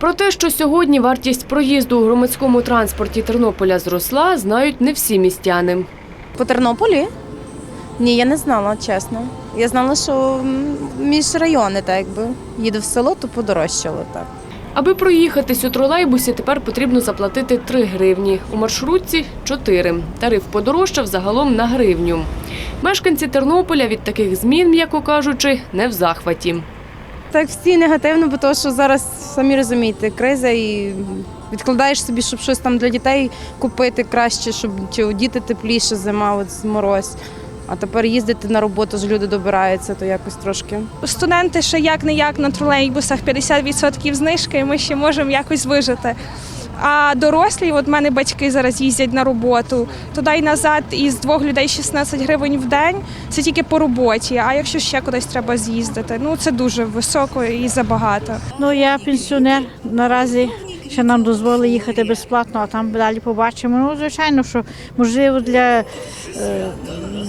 Про те, що сьогодні вартість проїзду у громадському транспорті Тернополя зросла, знають не всі містяни. По Тернополі? Ні, я не знала, чесно. Я знала, що між райони, так якби. Їду в село, то подорожчало так. Аби проїхатись у тролейбусі, тепер потрібно заплатити 3 гривні. У маршрутці 4. Тариф подорожчав загалом на гривню. Мешканці Тернополя від таких змін, м'яко кажучи, не в захваті. Так всі негативно, бо то, що зараз самі розумієте, криза і відкладаєш собі, щоб щось там для дітей купити краще, щоб чи діти тепліше зима, от з мороз. А тепер їздити на роботу ж люди добираються, то якось трошки. Студенти ще як не як на тролейбусах 50% знижки, і ми ще можемо якось вижити. А дорослі, от мене батьки зараз їздять на роботу туди й назад, із двох людей 16 гривень в день. Це тільки по роботі. А якщо ще кудись треба з'їздити, ну це дуже високо і забагато. Ну, я пенсіонер наразі. Ще нам дозволили їхати безплатно, а там далі побачимо. Ну, звичайно, що можливо для, е,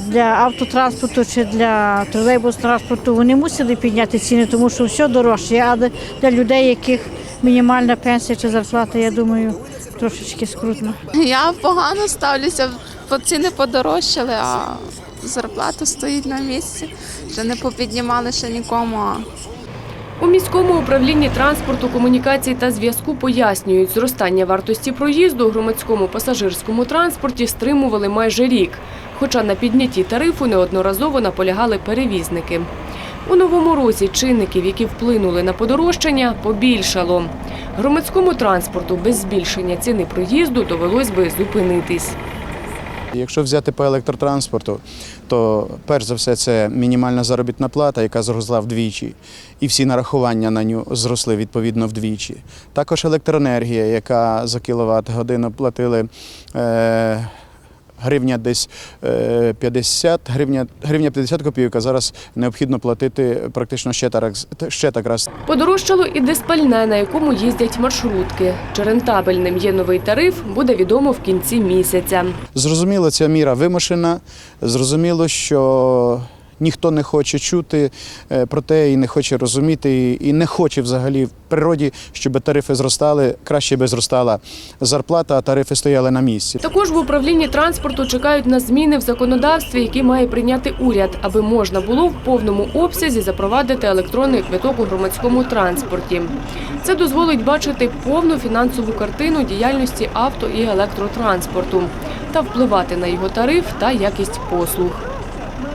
для автотранспорту чи для тролейбус-транспорту вони мусили підняти ціни, тому що все дорожче. Але для людей, яких мінімальна пенсія чи зарплата, я думаю, трошечки скрутно. Я погано ставлюся, бо ціни подорожчали, а зарплата стоїть на місці. Ще не попіднімали ще нікому. У міському управлінні транспорту, комунікацій та зв'язку пояснюють, зростання вартості проїзду у громадському пасажирському транспорті стримували майже рік. Хоча на піднятті тарифу неодноразово наполягали перевізники. У новому році чинників, які вплинули на подорожчання, побільшало. Громадському транспорту без збільшення ціни проїзду довелось би зупинитись. Якщо взяти по електротранспорту, то перш за все це мінімальна заробітна плата, яка зросла вдвічі, і всі нарахування на нього зросли відповідно вдвічі. Також електроенергія, яка за кіловат годину платили. Е- Гривня десь е, 50, гривня, гривня 50 копійок, а зараз необхідно платити практично ще так, ще так раз. Подорожчало і диспальне, на якому їздять маршрутки. Чи рентабельним є новий тариф, буде відомо в кінці місяця. Зрозуміло, ця міра вимушена. Зрозуміло, що ніхто не хоче чути е, про те і не хоче розуміти, і не хоче взагалі в природі, щоб тарифи зростали. Краще би зростала зарплата, а тарифи стояли на місці. Також в управлінні транспорту чекають на зміни в законодавстві, які має прийняти уряд, аби можна було в повному обсязі запровадити електронний квиток у громадському транспорті. Це дозволить бачити повну фінансову картину діяльності авто і електротранспорту та впливати на його тариф та якість послуг.